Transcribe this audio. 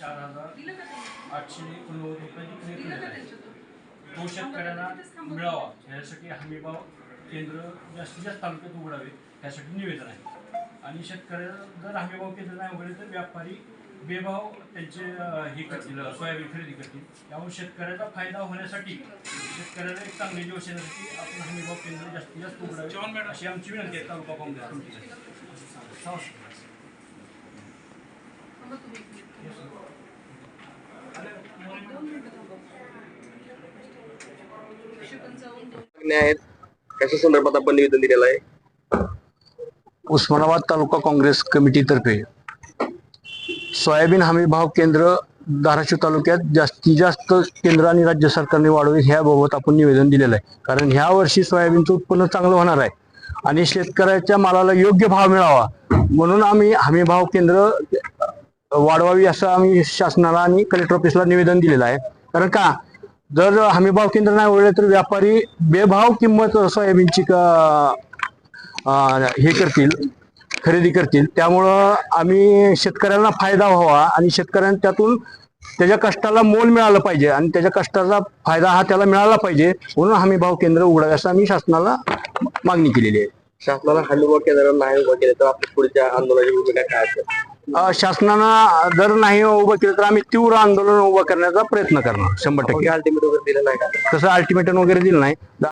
चार हजार दिलं का त्यांनी? आठशे एकोणनव्वद रुपयाची खरेदी? तो शेतकऱ्यांना मिळावा. यासाठी हमीभाव केंद्र जास्तीत जास्त तालुक्यात उघडावे. यासाठी निवेदन आहे. आणि शेतकऱ्याला जर हमीभाव केंद्र नाही उघडले तर व्यापारी बेभाव त्यांचे हे करतील सोयाबीन खरेदी करतील. त्यामुळे शेतकऱ्याचा फायदा होण्यासाठी शेतकऱ्याला एक चांगली दिवस येण्यासाठी आपण हमीभाव केंद्र जास्तीत जास्त उघडावे. अशी आमची विनंती आहे. तालुका काँग्रेस आहेत. कशा संदर्भात आपण निवेदन दिलेलं आहे? उस्मानाबाद तालुका काँग्रेस कमिटीतर्फे. सोयाबीन हमी भाव केंद्र धाराशिव तालुक्यात जास्तीत जास्त केंद्र आणि राज्य सरकारने वाढवे ह्याबाबत आपण निवेदन दिलेलं आहे. कारण ह्या वर्षी सोयाबीनचं उत्पन्न चांगलं होणार आहे आणि शेतकऱ्याच्या मालाला योग्य भाव मिळावा म्हणून आम्ही हमी भाव केंद्र वाढवावी असं आम्ही शासनाला आणि कलेक्टर ऑफिसला निवेदन दिलेलं आहे. कारण का? जर हमीभाव केंद्र नाही उघडले तर व्यापारी बेभाव किंमत सोयाबीनची हे करतील खरेदी करतील. त्यामुळं आम्ही शेतकऱ्यांना फायदा व्हावा आणि शेतकऱ्यांना त्यातून त्याच्या कष्टाला मोल मिळालं पाहिजे आणि त्याच्या कष्टाचा फायदा हा त्याला मिळाला पाहिजे म्हणून हमी भाव केंद्र उघडावे असं आम्ही शासनाला मागणी केलेली आहे. शासनाला हमीभाव केंद्र नाही उभं केलं तर आपल्या पुढच्या आंदोलनाची भूमिका काय असेल? शासनानं जर नाही उभं केलं तर आम्ही तीव्र आंदोलन उभं करण्याचा प्रयत्न करणार शंभर टक्के. अल्टिमेट वगैरे दिलं नाही का? तसं अल्टिमेटम वगैरे दिलं नाही.